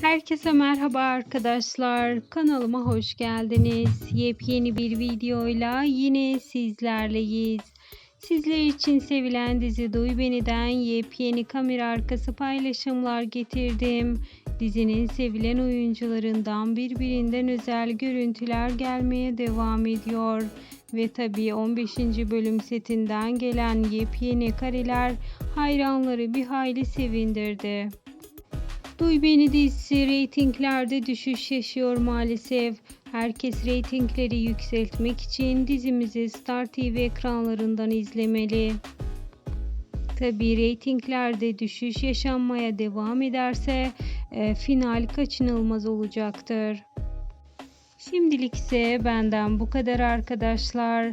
Herkese merhaba arkadaşlar. Kanalıma hoş geldiniz. Yepyeni bir videoyla yine sizlerleyiz. Sizler için sevilen dizi Duy Beni'den yepyeni kamera arkası paylaşımlar getirdim. Dizinin sevilen oyuncularından birbirinden özel görüntüler gelmeye devam ediyor. Ve tabii 15. bölüm setinden gelen yepyeni kareler hayranları bir hayli sevindirdi. Duy Beni dizisi reytinglerde düşüş yaşıyor maalesef. Herkes reytingleri yükseltmek için dizimizi Star TV ekranlarından izlemeli. Tabi reytinglerde düşüş yaşanmaya devam ederse e, final kaçınılmaz olacaktır. Şimdilik ise benden bu kadar arkadaşlar.